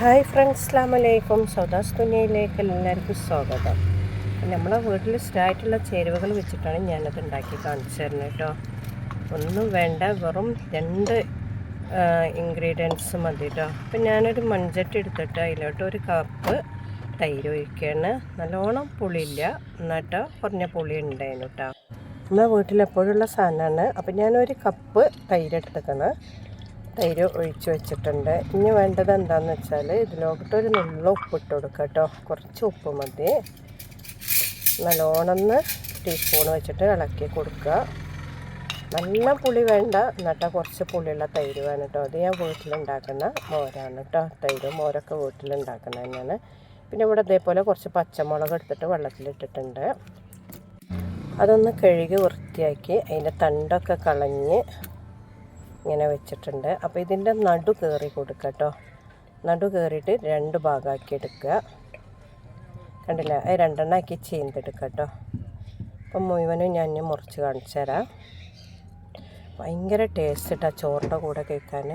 Hi friends അസ്ലാം വലൈക്കും സൗദാസ് തുനിയയിലേക്ക് എല്ലാവർക്കും സ്വാഗതം. നമ്മളെ വീട്ടിൽ സ്റ്റായിട്ടുള്ള ചേരുവകൾ വെച്ചിട്ടാണ് ഞാനത് ഉണ്ടാക്കി കാണിച്ചു തരുന്നത് കേട്ടോ. ഒന്നും വേണ്ട വെറും രണ്ട് ഇൻഗ്രീഡിയൻസ് മതി കേട്ടോ. അപ്പം ഞാനൊരു മൺചട്ടി എടുത്തിട്ട് അതിലോട്ട് ഒരു കപ്പ് തൈര് ഒഴിക്കുകയാണ്. നല്ലോണം പുളിയില്ല. എന്നിട്ടോ കുറഞ്ഞ പുളി ഉണ്ടായിരുന്നു കേട്ടോ. നമ്മളെ വീട്ടിൽ എപ്പോഴുള്ള സാധനമാണ്. അപ്പം ഞാനൊരു കപ്പ് തൈര് എടുത്തേക്കാണ് തൈര് ഒഴിച്ച് വെച്ചിട്ടുണ്ട്. ഇനി വേണ്ടത് എന്താണെന്ന് വെച്ചാൽ ഇതിലോട്ട് ഒരു നുള്ള ഉപ്പ് ഇട്ട് കൊടുക്കുക കേട്ടോ. കുറച്ച് ഉപ്പ് മതി. നല്ലോണം ടീസ്പൂൺ വെച്ചിട്ട് ഇളക്കി കൊടുക്കുക. നല്ല പുളി വേണ്ട. എന്നിട്ടാ കുറച്ച് പുളിയുള്ള തൈര് വേണം കേട്ടോ. അത് ഞാൻ വീട്ടിലുണ്ടാക്കുന്ന മോരാണ് കേട്ടോ. തൈരും മോരൊക്കെ വീട്ടിലുണ്ടാക്കുന്നത് തന്നെയാണ്. പിന്നെ ഇവിടെ ഇതേപോലെ കുറച്ച് പച്ചമുളക് എടുത്തിട്ട് വെള്ളത്തിലിട്ടിട്ടുണ്ട്. അതൊന്ന് കഴുകി വൃത്തിയാക്കി അതിന്റെ തണ്ടൊക്കെ കളഞ്ഞ് ഇങ്ങനെ വെച്ചിട്ടുണ്ട്. അപ്പോൾ ഇതിന്റെ നടു കയറി കൊടുക്കുക കേട്ടോ നടു കയറിയിട്ട് രണ്ട് ഭാഗമാക്കി എടുക്കുക. കണ്ടില്ല? അത് രണ്ടെണ്ണം ആക്കി ചീന്തെടുക്കുക കേട്ടോ അപ്പം മുഴുവനും ഞാൻ മുറിച്ച് കാണിച്ചു തരാം. ഭയങ്കര ടേസ്റ്റ് ഇട്ടാ ചോറിന്റെ കൂടെ കഴിക്കാൻ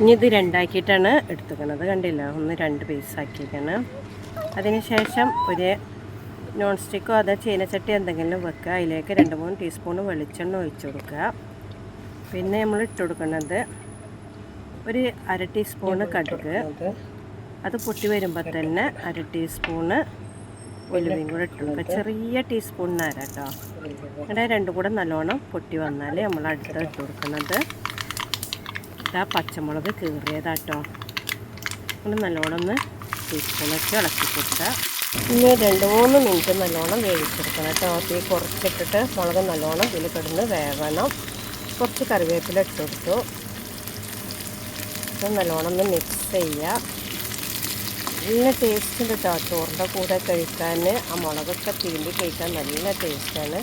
ഇനി ഇത് രണ്ടാക്കിയിട്ടാണ് എടുത്തുക്കണത്. കണ്ടില്ല? ഒന്ന് രണ്ട് പീസ് ആക്കിയിരിക്കണം അതിനുശേഷം ഒരു നോൺ സ്റ്റിക്കോ അതോ ചീനച്ചട്ടി എന്തെങ്കിലും വെക്കുക അതിലേക്ക് രണ്ട് മൂന്ന് ടീസ്പൂൺ വെളിച്ചെണ്ണ ഒഴിച്ചു കൊടുക്കുക. പിന്നെ നമ്മൾ ഇട്ട് കൊടുക്കുന്നത് ഒരു അര ടീസ്പൂണ് കടുക്. അത് പൊട്ടി വരുമ്പോൾ തന്നെ അര ടീസ്പൂണ് ഉലുവയും കൂടെ ഇട്ട് കൊടുക്കുക ചെറിയ ടീസ്പൂണിനര കേട്ടോ അങ്ങനെ രണ്ടും കൂടെ നല്ലോണം പൊട്ടി വന്നാൽ നമ്മൾ അടുത്ത് ഇട്ട് കൊടുക്കുന്നത് ഇതാ പച്ചമുളക് കീറിയതാട്ടോ. നമ്മൾ നല്ലോണം ഒന്ന് ടീസ്പൂൺ വെച്ച് ഇളക്കി കൊടുക്കുക. പിന്നെ രണ്ട് മൂന്ന് മിനിറ്റ് നല്ലോണം വേവിച്ചെടുക്കണം കേട്ടോ. തീ കുറച്ചിട്ടിട്ട് മുളക് നല്ലോണം ഇതിൽ കിടന്ന് വേവണം. കുറച്ച് കറിവേപ്പില ഇട്ട് കൊടുത്തു. ഇത് നല്ലോണം ഒന്ന് മിക്സ് ചെയ്യുക നല്ല ടേസ്റ്റ് ഉണ്ട് കേട്ടോ ചോറിന്റെ കൂടെ കഴിക്കാൻ. ആ മുളകൊക്കെ തീണ്ടി കഴിക്കാൻ നല്ല ടേസ്റ്റാണ്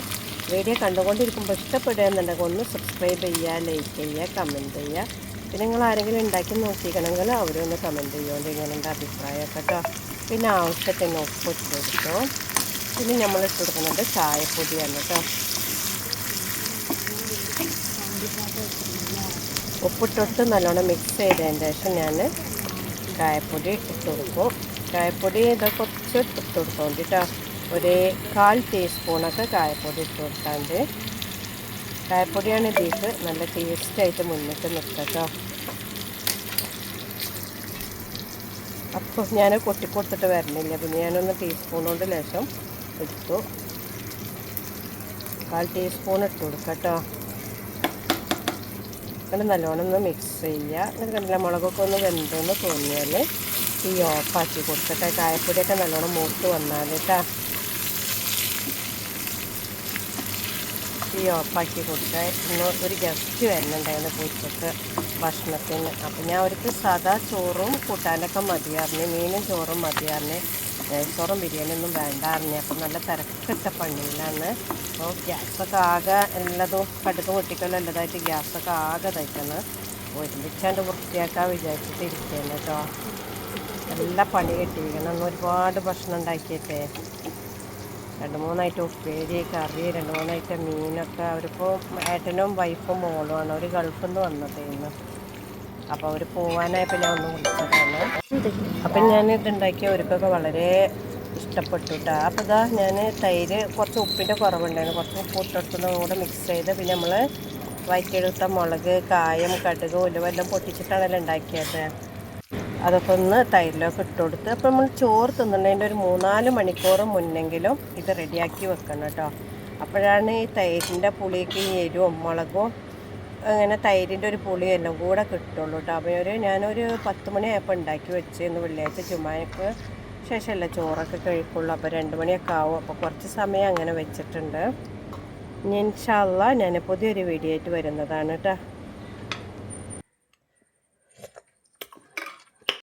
വീഡിയോ കണ്ടുകൊണ്ടിരിക്കുമ്പോൾ ഇഷ്ടപ്പെടുകയെന്നുണ്ടെങ്കിൽ ഒന്ന് സബ്സ്ക്രൈബ് ചെയ്യുക ലൈക്ക് ചെയ്യുക കമന്റ് ചെയ്യുക. പിന്നെ നിങ്ങൾ ആരെങ്കിലും ഉണ്ടാക്കി നോക്കിക്കണമെങ്കിൽ അവരൊന്ന് കമന്റ് ചെയ്യുകൊണ്ട് ഇങ്ങനെ അഭിപ്രായമൊക്കെ കേട്ടോ പിന്നെ ആവശ്യത്തിന് ഉപ്പ് ഇട്ട് കൊടുത്തു. പിന്നെ നമ്മൾ ഇട്ട് ചായപ്പൊടിയാണ് കേട്ടോ ഉപ്പിട്ടിട്ട് നല്ലോണം മിക്സ് ചെയ്തതിന് ശേഷം ഞാൻ കായപ്പൊടി ഇട്ട് കൊടുക്കും. കായപ്പൊടി ഇത് കുറച്ച് ഇട്ട് കൊടുക്കും കേട്ടോ ഒരു കാൽ ടീസ്പൂണൊക്കെ കായപ്പൊടി ഇട്ട് കൊടുത്താണ്ട് കായപ്പൊടിയാണ് ഇതിലേക്ക് നല്ല ടേസ്റ്റായിട്ട് മുന്നിട്ട് നിർത്തട്ടോ അപ്പോൾ ഞാൻ കൊട്ടിക്കൊടുത്തിട്ട് വരണില്ല. പിന്നെ ഞാനൊന്ന് ടീസ്പൂൺ ലേശം എടുത്തു കാൽ ടീസ്പൂൺ ഇട്ട് കൊടുക്കാം കേട്ടോ എന്നിട്ട് നല്ലോണം ഒന്ന് മിക്സ് ചെയ്യുക. എന്നിട്ട് കണ്ടില്ല മുളകൊക്കെ ഒന്ന് വെന്തെന്ന് തോന്നിയാൽ ഈ ഓഫാക്കി കൊടുത്തിട്ട് കായപ്പൊടിയൊക്കെ നല്ലോണം മൂത്ത് വന്നാൽ കേട്ടോ ഈ ഓഫാക്കി കൊടുക്കുക ഇന്ന് ഒരു ഗസ്റ്റ് വരുന്നുണ്ടായിരുന്നു പൂച്ചക്ക് ഭക്ഷണത്തിന്. അപ്പം ഞാൻ അവർക്ക് സാധാ ചോറും കൂട്ടാനൊക്കെ മതിയാറിന് മീനും ചോറും മതിയാറിന് ചോറും ബിരിയാണി ഒന്നും വേണ്ടാറിഞ്ഞ്. അപ്പം നല്ല തിരക്കിട്ട പണിയിലാണ്. അപ്പോൾ ഗ്യാസൊക്കെ ആകെ എല്ലാതും കടുക്ക് പൊട്ടിക്കലും എല്ലാതായിട്ട് ഗ്യാസൊക്കെ ആകെ തയ്ക്കുന്നത് ഒരുമിച്ചാണ്ട് വൃത്തിയാക്കാൻ വിചാരിച്ചിട്ട് ഇരിക്കുകയാണ് കേട്ടോ. നല്ല പണി കെട്ടിയിരിക്കണം. ഒരുപാട് ഭക്ഷണം ഉണ്ടാക്കിയിട്ടേ. രണ്ട് മൂന്നായിട്ട് ഉപ്പേരി കറി രണ്ട് മൂന്നായിട്ട് മീനൊക്കെ. അവരിപ്പോൾ ഏട്ടനും വൈഫും മോളുമാണ് അവർ ഗൾഫിൽ നിന്ന് വന്നതേന്ന്. അപ്പോൾ അവർ പോവാനായപ്പോ ഞാൻ ഒന്ന് വിളിച്ചതാണ്. അപ്പം ഞാൻ ഇതുണ്ടാക്കിയ അവർക്കൊക്കെ വളരെ ഇഷ്ടപ്പെട്ടു കേട്ടോ അപ്പോൾ ഇതാ ഞാൻ തൈര് കുറച്ച് ഉപ്പിന്റെ കുറവുണ്ടായിരുന്നു. കുറച്ച് ഉപ്പ് ഇട്ടെടുത്തതും കൂടെ മിക്സ് ചെയ്ത് പിന്നെ നമ്മൾ വയറ്റിയെടുത്ത മുളക് കായം കടുക് ഉലുവെല്ലാം പൊട്ടിച്ചിട്ടാണല്ലോ ഉണ്ടാക്കിയത്. അതൊക്കെ ഒന്ന് തൈരിലൊക്കെ ഇട്ട് കൊടുത്ത് അപ്പോൾ നമ്മൾ ചോറ് തിന്നുന്നതിന്റെ ഒരു മൂന്നാൽ മണിക്കൂർ മുന്നെങ്കിലും ഇത് റെഡിയാക്കി വെക്കണം കേട്ടോ അപ്പോഴാണ് ഈ തൈരിന്റെ പുളിക്ക് എരിവും മുളകും അങ്ങനെ തൈരിന്റെ ഒരു പുളിയും എല്ലാം കൂടെ കിട്ടുള്ളൂ കേട്ടോ. അപ്പോൾ ഒരു ഞാനൊരു പത്ത് മണിയായപ്പോൾ ഉണ്ടാക്കി വെച്ച് ഇന്ന് വെള്ളിയാഴ്ച ചുമ്മാക്ക് ശേഷമല്ല ചോറൊക്കെ കഴിക്കുള്ളൂ. അപ്പോൾ രണ്ട് മണിയൊക്കെ ആവും. അപ്പോൾ കുറച്ച് സമയം അങ്ങനെ വെച്ചിട്ടുണ്ട്. ഇൻഷാല്ല ഞാൻ പുതിയൊരു വീഡിയോ ആയിട്ട് വരുന്നതാണ് കേട്ടോ.